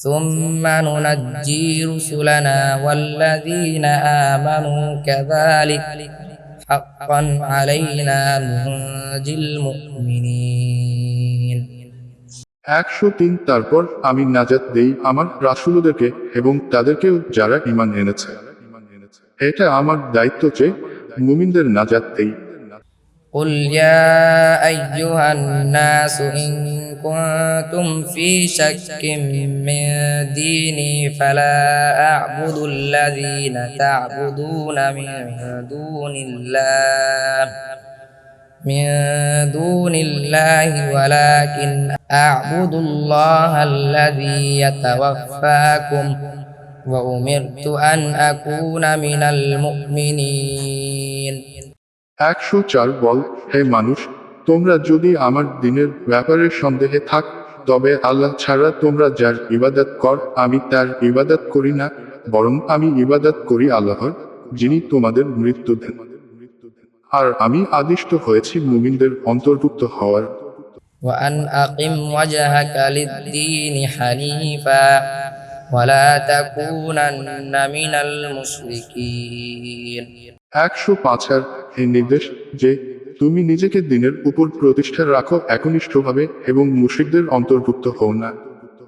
ثم ننجي رسلنا والذين آمنوا كذلك حقا علينا ننجي المؤمنين একশো তিন তারপর আমি নাজাত দেই আমার রাসূলদেরকে এবং তাদেরকেও যারা ঈমান এনেছে এটা আমার দায়িত্ব যে মুমিনদের নাজাত দেই قل يا أيها الناس إن كنتم في شك من ديني فلا أعبد الذين تعبدون من دون الله من دون الله ولكن أعبد الله الذي يتوفاكم وأمرت أن أكون من المؤمنين একশো চার বল হে মানুষ তোমরা যদি আমার দিনের ব্যাপারে সন্দেহে থাক তবে আল্লাহ ছাড়া তোমরা যার ইবাদত কর আমি তার ইবাদত করি না বরং আমি ইবাদত করি আল্লাহর যিনি তোমাদের মৃত্যু দেন আর আমি আদিষ্ট হয়েছি মুমিনদের অন্তর্ভুক্ত হওয়ার وأن أقم وجهك للدين حنيفا ولا تكونن من المشركين একশো পাঁচার এই নির্দেশ যে তুমি নিজেকে দিনের উপর প্রতিষ্ঠা রাখো একনিষ্ঠভাবে এবং মুশিকদের অন্তর্ভুক্ত হও না।